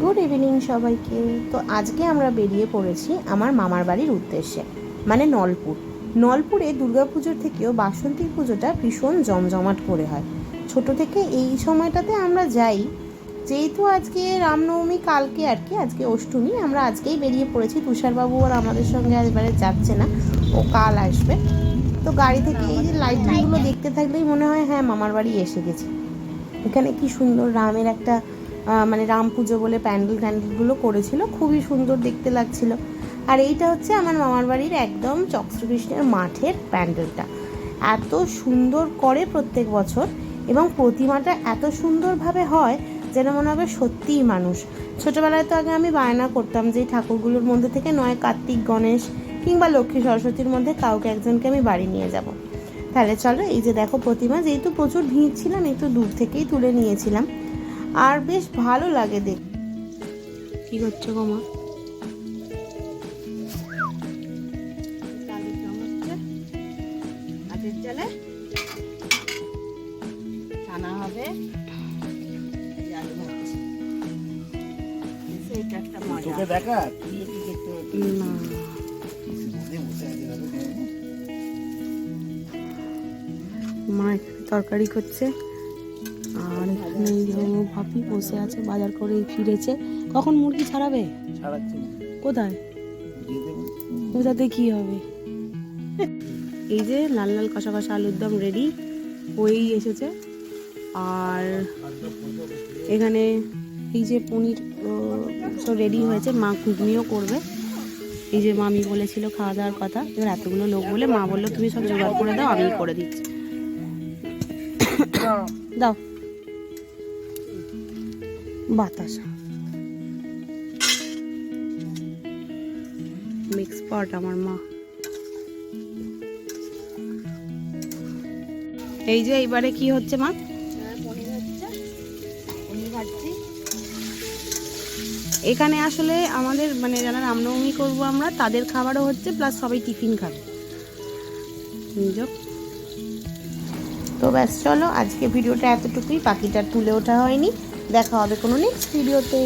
Good evening সবাইকে। তো আজকে আমরা বেরিয়ে পড়েছি আমার মামার বাড়ির উদ্দেশ্যে মানে নলপুর। নলপুরে দুর্গাপুজোর থেকেও বাসন্তী পুজোটা ভীষণ জমজমাট করে হয়। ছোট থেকে এই সময়টাতে আমরা যাই, যেহেতু আজকে রামনবমী, কালকে আর কি, আজকে অষ্টমী, আমরা আজকেই বেরিয়ে পড়েছি। তুষারবাবু আর আমাদের সঙ্গে এবারে যাচ্ছে না, ও কাল আসবে। তো গাড়ি থেকে এই যে লাইটিংগুলো দেখতে থাকলেই মনে হয় হ্যাঁ মামার বাড়ি এসে গেছি। এখানে কি সুন্দর রামের একটা মানে রাম পুজো বলে প্যান্ডেল ট্যান্ডেলগুলো করেছিল, খুবই সুন্দর দেখতে লাগছিল। আর এইটা হচ্ছে আমার মামার বাড়ির একদম চক্রকৃষ্ণের মাঠের প্যান্ডেলটা। এত সুন্দর করে প্রত্যেক বছর এবং প্রতিমাটা এত সুন্দরভাবে হয় যেন মনে হবে সত্যিই মানুষ। ছোটোবেলায় তো আগে আমি বায়না করতাম যে ঠাকুরগুলোর মধ্যে থেকে নয়, কার্তিক, গণেশ কিংবা লক্ষ্মী সরস্বতীর মধ্যে কাউকে একজনকে আমি বাড়ি নিয়ে যাব। তাহলে চলো এই যে দেখো প্রতিমা, যেহেতু প্রচুর ভিড় ছিলাম একটু দূর থেকেই তুলে নিয়েছিলাম। আর বেশ ভালো লাগে দেখ কি করছ গো মা? ছানা হবে। দেখা? মা তরকারি করছে। আর এখানে এই যে ও ভাবি বসে আছে বাজার করে ফিরেছে। কখন মুরগি ছাড়াবে? কোথায়? কোথাতে কি হবে? এই যে লাল লাল কষা কষা আলুর দম রেডি হয়েই এসেছে। আর এখানে এই যে পনির সব রেডি হয়েছে মা ঘুগনিও করবে। এই যে মামি বলেছিল খাওয়া দাওয়ার কথা এবার এতগুলো লোক বলে মা বলল তুমি সব জোগাড় করে দাও আমি করে দিচ্ছি। দাও। বাতাসা। মিক্স পট আমার মা। এই যে এইবারে কি হচ্ছে মা? এখানে আসলে আমাদের মানে যারা রামনবমী করব আমরা, তাদের খাবারও হচ্ছে প্লাস সবাই টিফিন খাবে। তো ব্যাস, চলো, আজকে ভিডিওটা এতটুকুই, বাকিটা তুলে ওঠা হয়নি। দেখা হবে কোনো নেক্সট ভিডিওতে